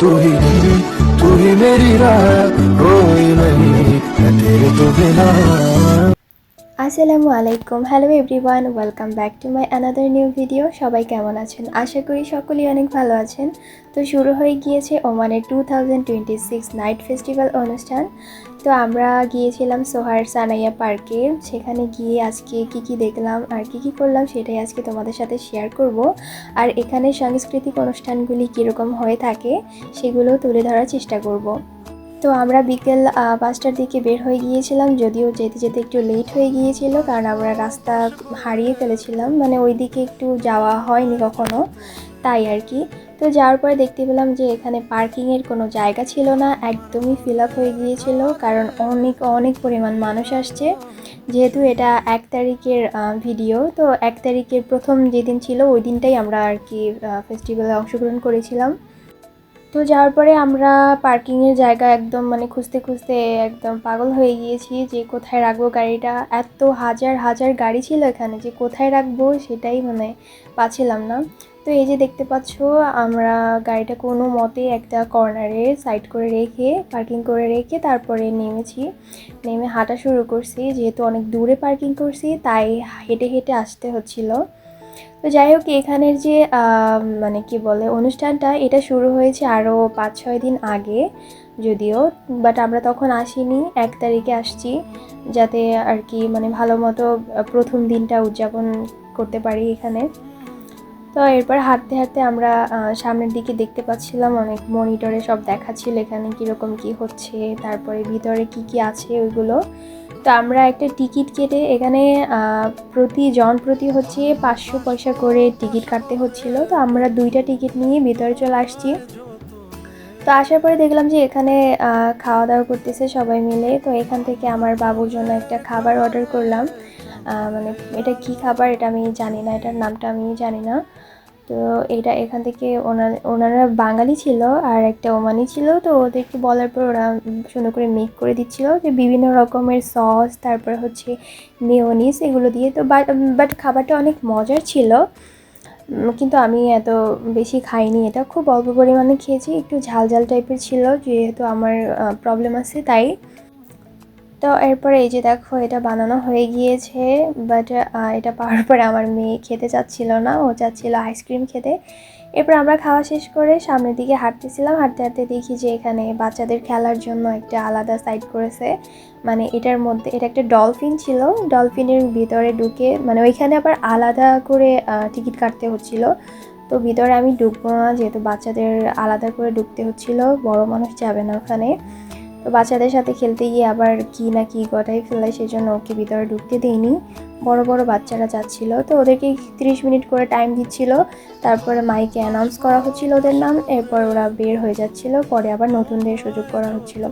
तू ही तू ही मेरी राह कोई नहीं मैं तेरे तो बिना আসসালামু আলাইকুম hello everyone welcome back to my another new video সবাই কেমন আছেন আশা করি সকলেই অনেক ভালো আছেন তো শুরু হয়ে গিয়েছে ওমানের two thousand twenty six night festival অনুষ্ঠান তো আমরা গিয়েছিলাম সোহার সানাইয়া পার্কে। সেখানে গিয়ে আজকে কি কি দেখলাম আর কি কি করলাম সেটাই আজকে তোমাদের সাথে শেয়ার করব। আর এখানে সাংস্কৃতিক অনুষ্ঠানগুলি কীরকম হয়ে থাকে সেগুলো তুলে ধরার চেষ্টা করব। তো আমরা বিকেল পাঁচটার দিকে বের হয়ে গিয়েছিলাম, যদিও যেতে যেতে একটু লেট হয়ে গিয়েছিল, কারণ আমরা রাস্তা হারিয়ে ফেলেছিলাম। মানে ওই দিকে একটু যাওয়া হয়নি কখনো। তাই আর কি। তো যাওয়ার পরে দেখতে পেলাম যে এখানে পার্কিংয়ের কোনো জায়গা ছিল না, একদমই ফিল আপ হয়ে গিয়েছিল, কারণ অনেক অনেক পরিমাণ মানুষ আসছে। যেহেতু এটা এক তারিখের ভিডিও তো এক তারিখের প্রথম যেদিন ছিল ওই দিনটাই আমরা আর কি ফেস্টিভ্যালে অংশগ্রহণ করেছিলাম। তো যাওয়ার পরে আমরা পার্কিংয়ের জায়গা একদম মানে খুঁজতে খুঁজতে একদম পাগল হয়ে গিয়েছি যে কোথায় রাখব গাড়িটা। এত হাজার হাজার গাড়ি ছিল এখানে যে কোথায় রাখব সেটাই মানে পাচ্ছিলাম না। তো এই যে দেখতে পাচ্ছ, আমরা গাড়িটা কোনো মতে একটা কর্নারে সাইড করে রেখে পার্কিং করে রেখে তারপরে নেমেছি। নেমে হাঁটা শুরু করছি, যেহেতু অনেক দূরে পার্কিং করছি, তাই হেঁটে হেঁটে আসতে হচ্ছিল। তো যাই হোক, এখানের যে মানে কি বলে, অনুষ্ঠানটা, এটা শুরু হয়েছে আরও পাঁচ ছয় দিন আগে যদিও বাট আমরা তখন আসিনি। এক তারিখে আসছি, যাতে আর কি মানে ভালো মতো প্রথম দিনটা উদযাপন করতে পারি এখানে। তো এরপর হাঁটতে হাঁটতে আমরা সামনের দিকে দেখতে পাচ্ছিলাম অনেক মনিটরে সব দেখাচ্ছিল এখানে কীরকম কি হচ্ছে, তারপরে ভিতরে কি কি আছে ওইগুলো। তো আমরা একটা টিকিট কেটে এখানে প্রতি, জন প্রতি হচ্ছে পাঁচশো পয়সা করে টিকিট কাটতে হচ্ছিল। তো আমরা দুইটা টিকিট নিয়ে ভিতরে চলে আসছি। তো আসার পরে দেখলাম যে এখানে খাওয়া দাওয়া করতেছে সবাই মিলে। তো এখান থেকে আমার বাবুর জন্য একটা খাবার অর্ডার করলাম। মানে এটা কি খাবার এটা আমি জানি না, এটার নামটা আমি জানি না। তো এটা এখান থেকে ওনার ওনারা বাঙালি ছিল আর একটা ওমানি ছিল, তো ওদেরকে বলার পর ওরা সুন্দর করে মেক করে দিচ্ছিল যে বিভিন্ন রকমের সস তারপর হচ্ছে মেয়োনিস এগুলো দিয়ে। তো বাট খাবারটা অনেক মজার ছিল। কিন্তু আমি এত বেশি খাইনি, এটা খুব অল্প পরিমাণে খেয়েছি, একটু ঝাল ঝাল টাইপের ছিল, যেহেতু আমার প্রবলেম আছে তাই। তো এরপরে এই যে দেখো, এটা বানানো হয়ে গিয়েছে বাট এটা পাওয়ার পরে আমার মেয়ে খেতে চাচ্ছিল না, ও চাচ্ছিল আইসক্রিম খেতে। এরপর আমরা খাওয়া শেষ করে সামনের দিকে হাঁটতেছিলাম, হাঁটতে হাঁটতে দেখি যে এখানে বাচ্চাদের খেলার জন্য একটা আলাদা সাইড করেছে। মানে এটার মধ্যে, এটা একটা ডলফিন ছিল ডলফিনের ভিতরে ঢুকে মানে ওইখানে আবার আলাদা করে টিকিট কাটতে হচ্ছিল। তো ভিতরে আমি ঢুকবো না, যেহেতু বাচ্চাদের আলাদা করে ঢুকতে হচ্ছিল, বড় মানুষ যাবে না ওখানে। তো বাচ্চাদের সাথে খেলতে গিয়ে আবার কি না কি গটাই ফেলে সেই জন্য ওকে ভিতরে ঢুকতে দেয়নি বড় বড় বাচ্চারা যাচ্ছিল। তো ওদেরকে তিরিশ মিনিট করে টাইম দিচ্ছিল। তারপরে মাইকে অ্যানাউন্স করা হচ্ছিল ওদের নাম। এরপর ওরা বের হয়ে যাচ্ছিল। পরে আবার নতুনদের সুযোগ করা হচ্ছিল।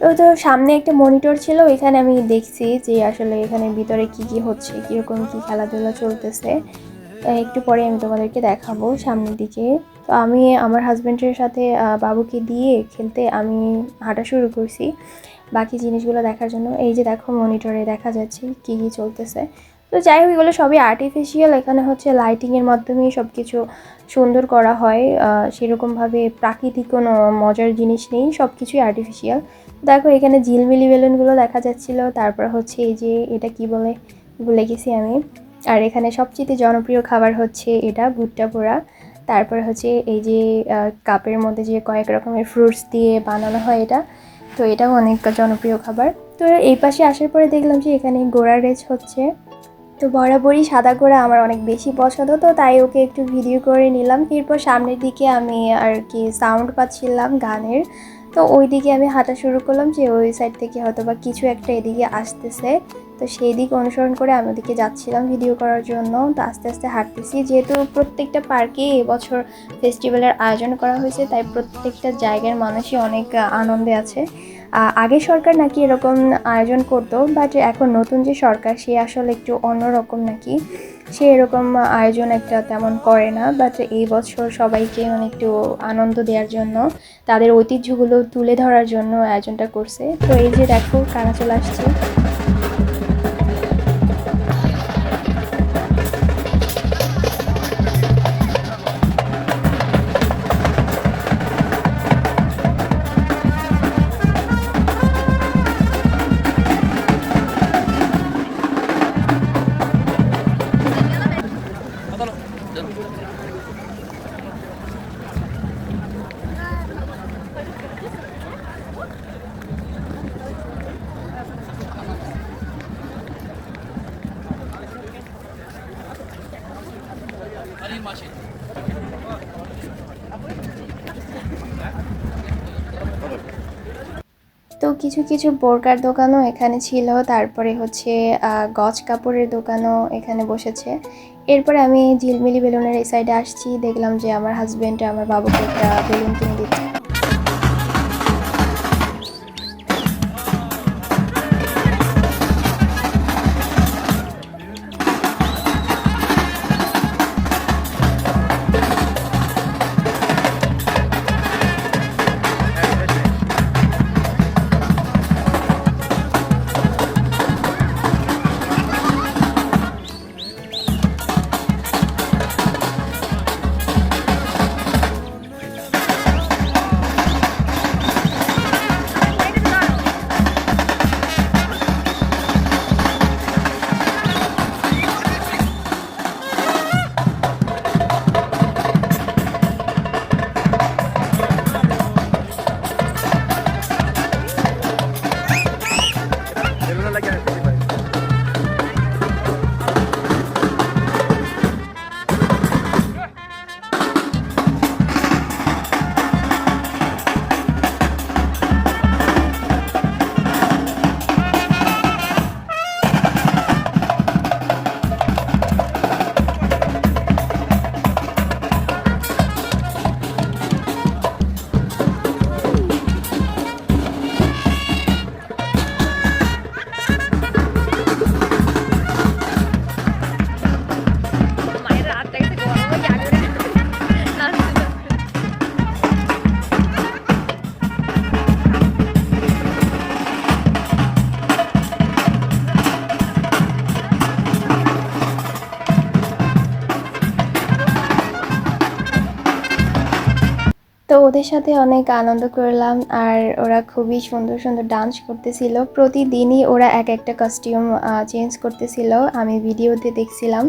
তো তো সামনে একটা মনিটর ছিল। ওইখানে আমি দেখছি যে আসলে এখানে ভিতরে কি কি হচ্ছে, কীরকম কি খেলাধুলা চলতেছে। একটু পরে আমি তোমাদেরকে দেখাবো সামনের দিকে। তো আমি আমার হাজব্যান্ডের সাথে বাবুকে দিয়ে খেলতে আমি হাঁটা শুরু করছি। বাকি জিনিসগুলো দেখার জন্য। এই যে দেখো মনিটরে দেখা যাচ্ছে কি কী চলতেছে। তো যাই হোক, এগুলো সবই আর্টিফিশিয়াল এখানে হচ্ছে লাইটিংয়ের মাধ্যমেই সব কিছু সুন্দর করা হয়। সেরকমভাবে প্রাকৃতিক কোনো মজার জিনিস নেই সব কিছুই আর্টিফিশিয়াল দেখো এখানে ঝিলমিলি বেলুনগুলো দেখা যাচ্ছিল। তারপর হচ্ছে এই যে, এটা কি বলে, ভুলে গেছি আমি। আর এখানে সবচেয়ে জনপ্রিয় খাবার হচ্ছে এটা, ভুট্টা পোড়া। তারপর হচ্ছে এই যে কাপের মধ্যে যে কয়েক রকমের ফ্রুটস দিয়ে বানানো হয় এটা, তো এটাও অনেক জনপ্রিয় খাবার। তো এই পাশে আসার পরে দেখলাম যে এখানে গোড়া রেচ হচ্ছে। তো বরাবরই সাদা গোড়া আমার অনেক বেশি পছন্দ, তো তাই ওকে একটু ভিডিও করে নিলাম। এরপর সামনের দিকে আমি আর কি সাউন্ড পাচ্ছিলাম গানের। তো ওই দিকে আমি হাঁটা শুরু করলাম যে ওই সাইড থেকে হয়তো বা কিছু একটা এদিকে আসতেছে। তো সেই দিক অনুসরণ করে আমি ওদিকে যাচ্ছিলাম ভিডিও করার জন্য। তো আস্তে আস্তে হাঁটতেছি। যেহেতু প্রত্যেকটা পার্কে এবছর ফেস্টিভ্যালের আয়োজন করা হয়েছে, তাই প্রত্যেকটা জায়গার মানুষই অনেক আনন্দে আছে। আগে সরকার নাকি এরকম আয়োজন করতো বাট এখন নতুন যে সরকার, সে আসলে একটু অন্যরকম নাকি। সে এরকম আয়োজন একটা তেমন করে না বাট এই বছর সবাইকে মানে একটু আনন্দ দেওয়ার জন্য, তাদের ঐতিহ্যগুলো তুলে ধরার জন্য আয়োজনটা করছে। তো এই যে দেখো কারা চলে আসছে। কিছু কিছু বোরকার দোকানও এখানে ছিল। তারপরে হচ্ছে গজ কাপড়ের দোকানও এখানে বসেছে। এরপরে আমি ঝিলমিলি বেলুনের এই সাইডে আসছি। দেখলাম যে আমার হাজব্যান্ড আমার বাবুকে একটা বেলুন কিনে দিচ্ছে। でもなんだっけ ওদের সাথে অনেক আনন্দ করলাম আর ওরা খুবই সুন্দর সুন্দর ডান্স করতেছিল। প্রতিদিনই ওরা এক একটা কস্টিউম চেঞ্জ করতেছিল। আমি ভিডিওতে দেখছিলাম,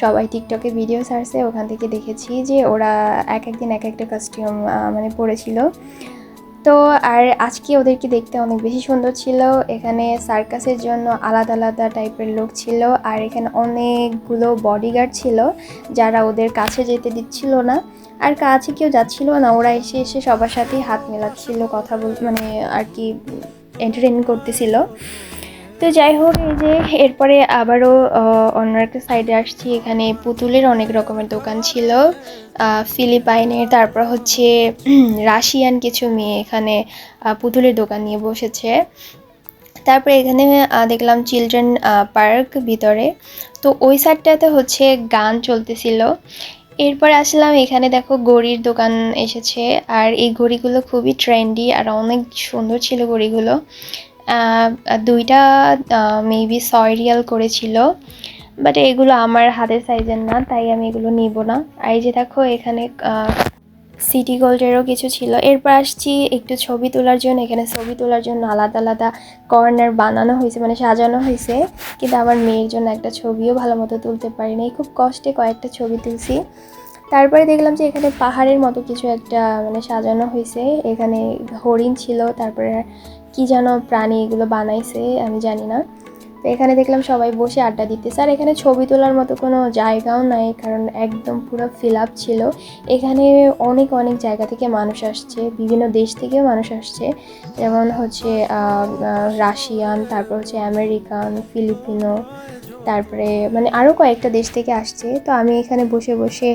সবাই টিকটকে ভিডিও ছাড়ছে, ওখান থেকে দেখেছি যে ওরা এক একদিন এক একটা কস্টিউম মানে পরেছিল। তো আর আজকে ওদেরকে দেখতে অনেক বেশি সুন্দর ছিল। এখানে সার্কাসের জন্য আলাদা আলাদা টাইপের লোক ছিল আর এখানে অনেকগুলো বডিগার্ড ছিল যারা ওদের কাছে যেতে দিচ্ছিল না। আর কাছে কেউ যাচ্ছিল না, ওরা এসে এসে সবার সাথেই হাত মেলাচ্ছিল, কথা বল মানে আর কি এন্টারটেন করতেছিল। তো যাই হোক, এই যে এরপরে আবারও অন্য একটা সাইডে আসছি, এখানে পুতুলের অনেক রকমের দোকান ছিল ফিলিপাইনের তারপর হচ্ছে রাশিয়ান কিছু মেয়ে এখানে পুতুলের দোকান নিয়ে বসেছে। তারপরে এখানে দেখলাম চিলড্রেন পার্ক ভিতরে। তো ওই সাইডটাতে হচ্ছে গান চলতেছিল। এরপর আসলাম, এখানে দেখো ঘড়ির দোকান এসেছে। আর এই ঘড়িগুলো খুবই ট্রেন্ডি আর অনেক সুন্দর ছিল ঘড়িগুলো দুইটা মেবি ছয় রিয়াল করেছিল বাট এগুলো আমার হাতের সাইজের না, তাই আমি এগুলো নিব না। আর এই যে দেখো এখানে সিটি গোল্ডেরও কিছু ছিল। এরপর আসছি একটু ছবি তোলার জন্য। এখানে ছবি তোলার জন্য আলাদা আলাদা কর্নার বানানো হয়েছে মানে সাজানো হয়েছে। কিন্তু আমার মেয়ের জন্য একটা ছবিও ভালো মতো তুলতে পারিনি। খুব কষ্টে কয়েকটা ছবি তুলছি। তারপরে দেখলাম যে এখানে পাহাড়ের মতো কিছু একটা মানে সাজানো হয়েছে। এখানে হরিণ ছিল, তারপরে কি যেন প্রাণী এগুলো বানাইছে, আমি জানি না। তো এখানে দেখলাম সবাই বসে আড্ডা দিতেছে। আর এখানে ছবি তোলার মতো কোনো জায়গাও নাই, কারণ একদম পুরো ফিল আপ ছিল। এখানে অনেক অনেক জায়গা থেকে মানুষ আসছে, বিভিন্ন দেশ থেকেও মানুষ আসছে। যেমন হচ্ছে রাশিয়ান, তারপর হচ্ছে আমেরিকান, ফিলিপিনো, তারপরে মানে আরও কয়েকটা দেশ থেকে আসছে। তো আমি এখানে বসে বসে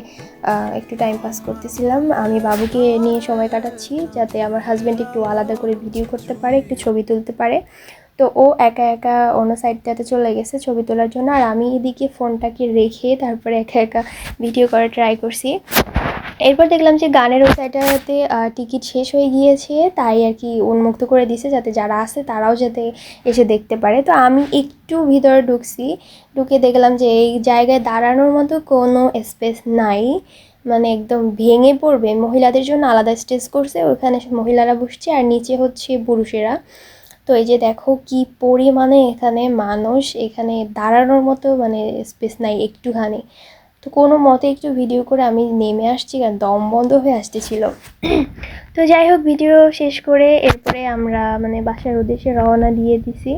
একটু টাইম পাস করতেছিলাম। আমি বাবুকে নিয়ে সময় কাটাচ্ছি, যাতে আমার হাজব্যান্ড একটু আলাদা করে ভিডিও করতে পারে, একটু ছবি তুলতে পারে। তো ও একা একা অন্য সাইডটাতে চলে গেছে ছবি তোলার জন্য। আর আমি এদিকে ফোনটাকে রেখে তারপরে একা একা ভিডিও করার ট্রাই করছি। এরপর দেখলাম যে গানের ওই সাইডটাতে টিকিট শেষ হয়ে গিয়েছে, তাই আর কি উন্মুক্ত করে দিছে যাতে যারা আছে তারাও যাতে এসে দেখতে পারে। তো আমি একটু ভিতরে ঢুকছি, ঢুকে দেখলাম যে এই জায়গায় দাঁড়ানোর মতো কোনো স্পেস নাই। মানে একদম ভেঙে পড়বে। মহিলাদের জন্য আলাদা স্টেজ করছে, ওখানে মহিলারা বসছে, আর নিচে হচ্ছে পুরুষেরা। তো এই যে দেখো কি পরিমাণে এখানে মানুষ এখানে দাঁড়ানোর মতো মানে স্পেস নাই একটুখানি। তো কোনো মতে একটু ভিডিও করে আমি নেমে আসছি কারণ দম বন্ধ হয়ে আসতেছিল। তো যাই হোক ভিডিও শেষ করে এরপরে আমরা মানে বাসার উদ্দেশ্যে রওনা দিয়ে দিছি।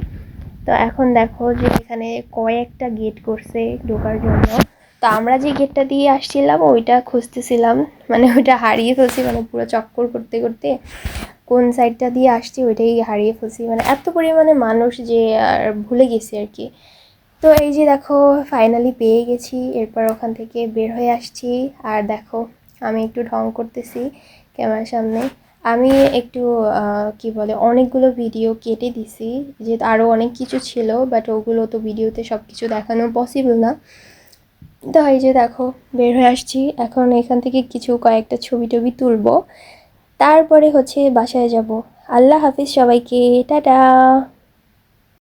তো এখন দেখো যে এখানে কয়েকটা গেট করছে ঢোকার জন্য। তো আমরা যে গেটটা দিয়ে আসছিলাম, ওইটা খুঁজতেছিলাম। মানে ওইটা হারিয়ে ফেলছি মানে পুরো চক্কর করতে করতে। কোন সাইডটা দিয়ে আসছি ওইটাই হারিয়ে ফেলছি। মানে এত পরিমাণে মানুষ যে আর ভুলে গেছি আর কি। তো এই যে দেখো ফাইনালি পেয়ে গেছি। এরপর ওখান থেকে বের হয়ে আসছি। আর দেখো, আমি একটু ঢং করতেছি ক্যামেরার সামনে। আমি একটু কি বলে, অনেকগুলো ভিডিও কেটে দিছি। যে আরও অনেক কিছু ছিল বাট ওগুলো তো ভিডিওতে সব কিছু দেখানো পসিবল না। তো এই যে দেখো, বের হয়ে আসছি। এখন এখান থেকে কিছু কয়েকটা ছবি টবি তুলবো। তারপরে হচ্ছে বাসায় যাব। আল্লাহ হাফিজ সবাইকে টাটা।